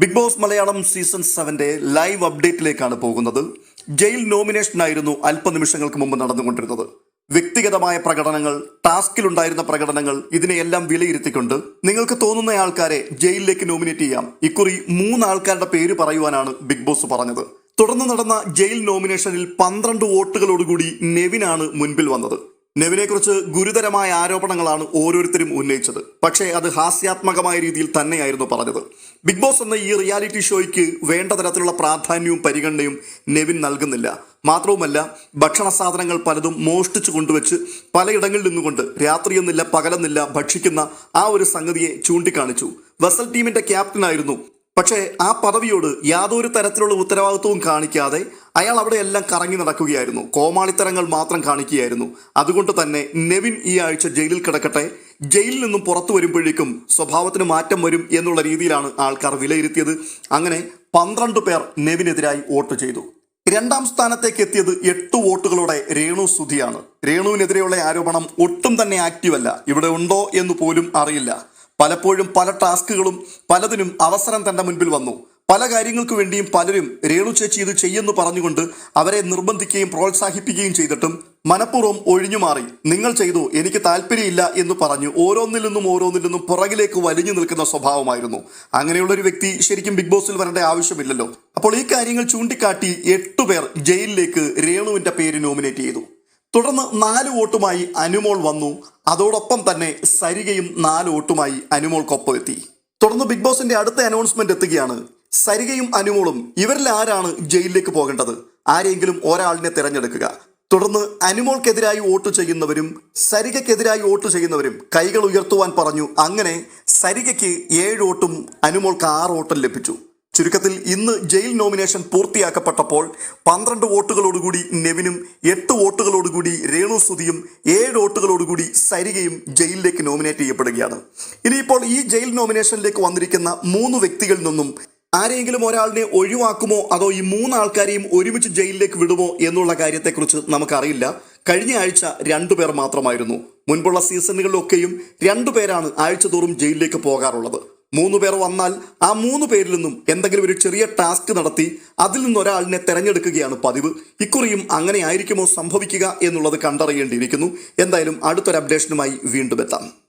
Big Boss Malayalam season സെവന്റെ live അപ്ഡേറ്റിലേക്കാണ് പോകുന്നത്. ജയിൽ നോമിനേഷനായിരുന്നു അല്പനിമിഷങ്ങൾക്ക് മുമ്പ് നടന്നുകൊണ്ടിരുന്നത്. വ്യക്തിഗതമായ പ്രകടനങ്ങൾ ടാസ്കിലുണ്ടായിരുന്ന പ്രകടനങ്ങൾ ഇതിനെയെല്ലാം വിലയിരുത്തിക്കൊണ്ട് നിങ്ങൾക്ക് തോന്നുന്ന ആൾക്കാരെ ജയിലിലേക്ക് നോമിനേറ്റ് ചെയ്യാം. ഇക്കുറി മൂന്ന് ആൾക്കാരുടെ പേര് പറയുവാനാണ് ബിഗ് ബോസ് പറഞ്ഞത്. തുടർന്ന് നടന്ന ജയിൽ നോമിനേഷനിൽ പന്ത്രണ്ട് വോട്ടുകളോടുകൂടി നെവിനാണ് മുൻപിൽ വന്നത്. നെവിനെക്കുറിച്ച് ഗുരുതരമായ ആരോപണങ്ങളാണ് ഓരോരുത്തരും ഉന്നയിച്ചത്. പക്ഷേ അത് ഹാസ്യാത്മകമായ രീതിയിൽ തന്നെയായിരുന്നു പറഞ്ഞത്. ബിഗ് ബോസ് എന്ന ഈ റിയാലിറ്റി ഷോയ്ക്ക് വേണ്ട തരത്തിലുള്ള പ്രാധാന്യവും പരിഗണനയും നെവിൻ നൽകുന്നില്ല. മാത്രവുമല്ല ഭക്ഷണ സാധനങ്ങൾ പലതും മോഷ്ടിച്ചു കൊണ്ടുവച്ച് പലയിടങ്ങളിൽ നിന്നുകൊണ്ട് രാത്രിയെന്നില്ല പകലെന്നില്ല ഭക്ഷിക്കുന്ന ആ ഒരു സംഗതിയെ ചൂണ്ടിക്കാണിച്ചു. വെസൽ ടീമിന്റെ ക്യാപ്റ്റനായിരുന്നു. പക്ഷേ ആ പദവിയോട് യാതൊരു തരത്തിലുള്ള ഉത്തരവാദിത്വവും കാണിക്കാതെ അയാൾ അവിടെയെല്ലാം കറങ്ങി നടക്കുകയായിരുന്നു. കോമാളിത്തരങ്ങൾ മാത്രം കാണിക്കുകയായിരുന്നു. അതുകൊണ്ട് തന്നെ നെവിൻ ഈ ആഴ്ച ജയിലിൽ കിടക്കട്ടെ. ജയിലിൽ നിന്നും പുറത്തു വരുമ്പോഴേക്കും സ്വഭാവത്തിന് മാറ്റം വരും എന്നുള്ള രീതിയിലാണ് ആൾക്കാർ വിലയിരുത്തിയത്. അങ്ങനെ പന്ത്രണ്ട് പേർ നെവിനെതിരായി വോട്ട് ചെയ്തു. രണ്ടാം സ്ഥാനത്തേക്ക് എത്തിയത് എട്ട് വോട്ടുകളോടെ രേണു സുധിയാണ്. രേണുവിനെതിരെയുള്ള ആരോപണം ഒട്ടും തന്നെ ആക്റ്റീവല്ല ഇവിടെ ഉണ്ടോ എന്ന് പോലും അറിയില്ല. പലപ്പോഴും പല ടാസ്കുകളും പലതിനും അവസരം തന്റെ മുൻപിൽ വന്നു. പല കാര്യങ്ങൾക്ക് വേണ്ടിയും പലരും രേണു ചേച്ചി ഇത് ചെയ്യുന്നു പറഞ്ഞുകൊണ്ട് അവരെ നിർബന്ധിക്കുകയും പ്രോത്സാഹിപ്പിക്കുകയും ചെയ്തിട്ടും മനഃപൂർവം ഒഴിഞ്ഞു മാറി. നിങ്ങൾ ചെയ്തു എനിക്ക് താല്പര്യമില്ല എന്ന് പറഞ്ഞു ഓരോന്നിൽ നിന്നും ഓരോന്നിൽ നിന്നും പുറകിലേക്ക് വലിഞ്ഞു നിൽക്കുന്ന സ്വഭാവമായിരുന്നു. അങ്ങനെയുള്ള ഒരു വ്യക്തി ശരിക്കും ബിഗ് ബോസിൽ വരേണ്ട ആവശ്യമില്ലല്ലോ. അപ്പോൾ ഈ കാര്യങ്ങൾ ചൂണ്ടിക്കാട്ടി എട്ടുപേർ ജയിലിലേക്ക് രേണുവിന്റെ പേര് നോമിനേറ്റ് ചെയ്തു. തുടർന്ന് നാല് വോട്ടുമായി അനുമോൾ വന്നു. അതോടൊപ്പം തന്നെ സരികയും നാല് വോട്ടുമായി അനുമോൾക്കൊപ്പം എത്തി തുടർന്ന് ബിഗ് ബോസിന്റെ അടുത്ത അനൗൺസ്മെന്റ് എത്തുകയാണ്. സരികയും അനുമോളും ഇവരിൽ ആരാണ് ജയിലിലേക്ക് പോകേണ്ടത്? ആരെങ്കിലും ഒരാളിനെ തിരഞ്ഞെടുക്കുക. തുടർന്ന് അനുമോൾക്കെതിരായി വോട്ട് ചെയ്യുന്നവരും സരികയ്ക്കെതിരായി വോട്ട് ചെയ്യുന്നവരും കൈകൾ ഉയർത്തുവാൻ പറഞ്ഞു. അങ്ങനെ സരികയ്ക്ക് ഏഴ് വോട്ടും അനുമോൾക്ക് ആറ് വോട്ടും ലഭിച്ചു. ചുരുക്കത്തിൽ ഇന്ന് ജയിൽ നോമിനേഷൻ പൂർത്തിയാക്കപ്പെട്ടപ്പോൾ പന്ത്രണ്ട് വോട്ടുകളോടുകൂടി നെവിനും എട്ട് വോട്ടുകളോടുകൂടി രേണു സുധിയും ഏഴ് വോട്ടുകളോടുകൂടി സരികയും ജയിലിലേക്ക് നോമിനേറ്റ് ചെയ്യപ്പെടുകയാണ്. ഇനിയിപ്പോൾ ഈ ജയിൽ നോമിനേഷനിലേക്ക് വന്നിരിക്കുന്ന മൂന്ന് വ്യക്തികളിൽ നിന്നും ആരെങ്കിലും ഒരാളിനെ ഒഴിവാക്കുമോ അതോ ഈ മൂന്ന് ആൾക്കാരെയും ഒരുമിച്ച് ജയിലിലേക്ക് വിടുമോ എന്നുള്ള കാര്യത്തെക്കുറിച്ച് നമുക്കറിയില്ല. കഴിഞ്ഞ ആഴ്ച രണ്ടുപേർ മാത്രമായിരുന്നു. മുൻപുള്ള സീസണുകളിലൊക്കെയും രണ്ടുപേരാണ് ആഴ്ചതോറും ജയിലിലേക്ക് പോകാറുള്ളത്. മൂന്ന് പേർ വന്നാൽ ആ മൂന്ന് പേരിൽ നിന്നും എന്തെങ്കിലും ഒരു ചെറിയ ടാസ്ക് നടത്തി അതിൽ നിന്നൊരാളിനെ തെരഞ്ഞെടുക്കുകയാണ് പതിവ്. ഇക്കുറിയും അങ്ങനെ ആയിരിക്കുമോ സംഭവിക്കുക എന്നുള്ളത് കണ്ടറിയേണ്ടിയിരിക്കുന്നു. എന്തായാലും അടുത്തൊരു അപ്ഡേഷനുമായി വീണ്ടും എത്താം.